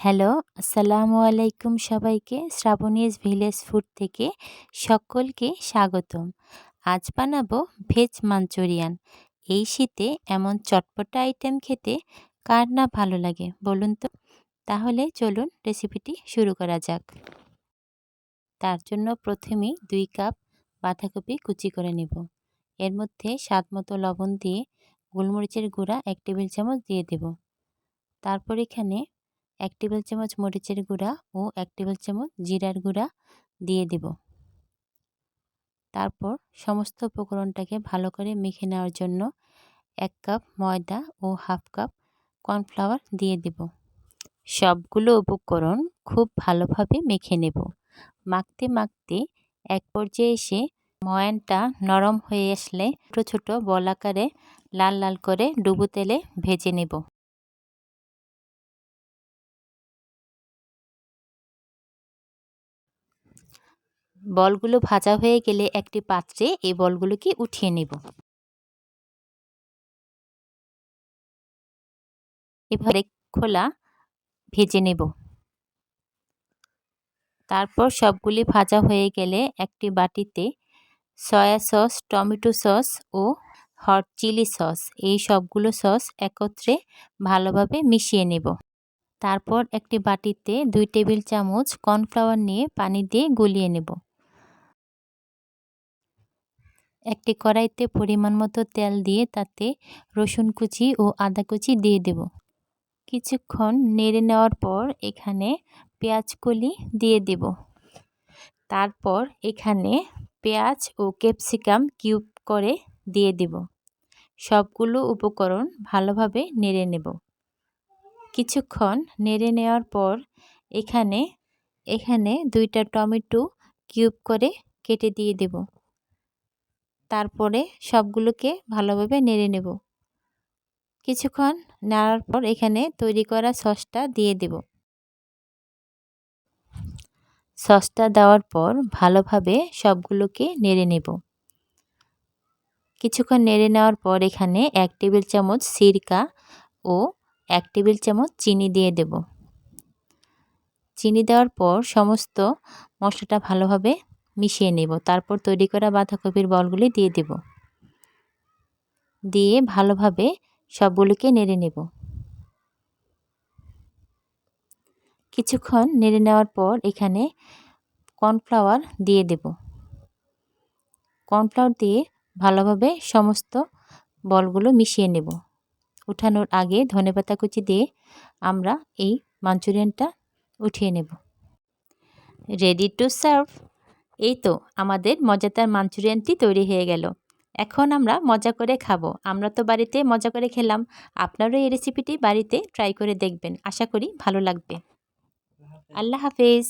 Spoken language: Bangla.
হ্যালো, আসসালামু আলাইকুম সবাইকে। শ্রাবণীজ ভিলেজ ফুড থেকে সকলকে স্বাগতম। আজ বানাবো ভেজ মাঞ্চুরিয়ান। এই শীতে এমন চটপটা আইটেম খেতে কার না ভালো লাগে বলুন তো? তাহলে চলুন রেসিপিটি শুরু করা যাক। তার জন্য প্রথমেই দুই কাপ বাঁধাকপি কুচি করে নেব। এর মধ্যে স্বাদ মতো লবণ দিয়ে গোলমরিচের গুঁড়া এক টেবিল চামচ দিয়ে দেব। তারপর এখানে এক টেবিল চামচ মরিচের গুঁড়া ও এক টেবিল চামচ জিরার গুঁড়া দিয়ে দেব। তারপর সমস্ত উপকরণটাকে ভালো করে মেখে নেওয়ার জন্য এক কাপ ময়দা ও হাফ কাপ কর্নফ্লাওয়ার দিয়ে দেব। সবগুলো উপকরণ খুব ভালোভাবে মেখে নেব। মাখতে মাখতে এক পর্যায়ে এসে ময়ানটা নরম হয়ে আসলে ছোটো ছোটো বল আকারে লাল লাল করে ডুবো তেলে ভেজে নেব। বলগুলো ভাজা হয়ে গেলে একটি পাত্রে এই বলগুলোকে উঠিয়ে নেব। এবারে খোলা ভেজে নেব। তারপর সবগুলি ভাজা হয়ে গেলে একটি বাটিতে সয়া সস, টমেটো সস ও হট চিলি সস এই সবগুলো সস একত্রে ভালোভাবে মিশিয়ে নেব। তারপর একটি বাটিতে দুই টেবিল চামচ কর্নফ্লাওয়ার নিয়ে পানি দিয়ে গুলিয়ে নেব। একটি কড়াইতে পরিমাণ মতো তেল দিয়ে তাতে রসুন কুচি ও আদা কুচি দিয়ে দেব। কিছুক্ষণ নেড়ে নেওয়ার পর এখানে পেঁয়াজ কলি দিয়ে দেব। তারপর এখানে পেঁয়াজ ও ক্যাপসিকাম কিউব করে দিয়ে দেব। সবগুলো উপকরণ ভালোভাবে নেড়ে নেব। কিছুক্ষণ নেড়ে নেওয়ার পর এখানে এখানে দুইটা টমেটো কিউব করে কেটে দিয়ে দেব। তারপরে সবগুলোকে ভালোভাবে নেড়ে নেব। কিছুক্ষণ নাড়ার পর এখানে তৈরি করা সসটা দিয়ে দেব। সসটা দেওয়ার পর ভালোভাবে সবগুলোকে নেড়ে নেব। কিছুক্ষণ নেড়ে নেওয়ার পর এখানে এক টেবিল চামচ সিরকা ও এক টেবিল চামচ চিনি দিয়ে দেব। চিনি দেওয়ার পর সমস্ত মশলাটা ভালোভাবে মিশিয়ে নেব। তারপর তৈরি করা বাঁধাকপির বলগুলি দিয়ে দেব। দিয়ে ভালোভাবে সবগুলিকে নেড়ে নেব। কিছুক্ষণ নেড়ে নেওয়ার পর এখানে কর্নফ্লাওয়ার দিয়ে দেব। কর্নফ্লাওয়ার দিয়ে ভালোভাবে সমস্ত বলগুলো মিশিয়ে নেব। উঠানোর আগে ধনেপাতা কুচি দিয়ে আমরা এই মাঞ্চুরিয়ানটা উঠিয়ে নেব। রেডি টু সার্ভ এই তো, আমাদের মজাদার মাঞ্চুরিয়ানটি তৈরি হয়ে গেল। এখন আমরা মজা করে খাব। আমরা তো বাড়িতে মজা করে খেলাম। আপনারও এই রেসিপিটি বাড়িতে ট্রাই করে দেখবেন। আশা করি ভালো লাগবে। আল্লাহ হাফেজ।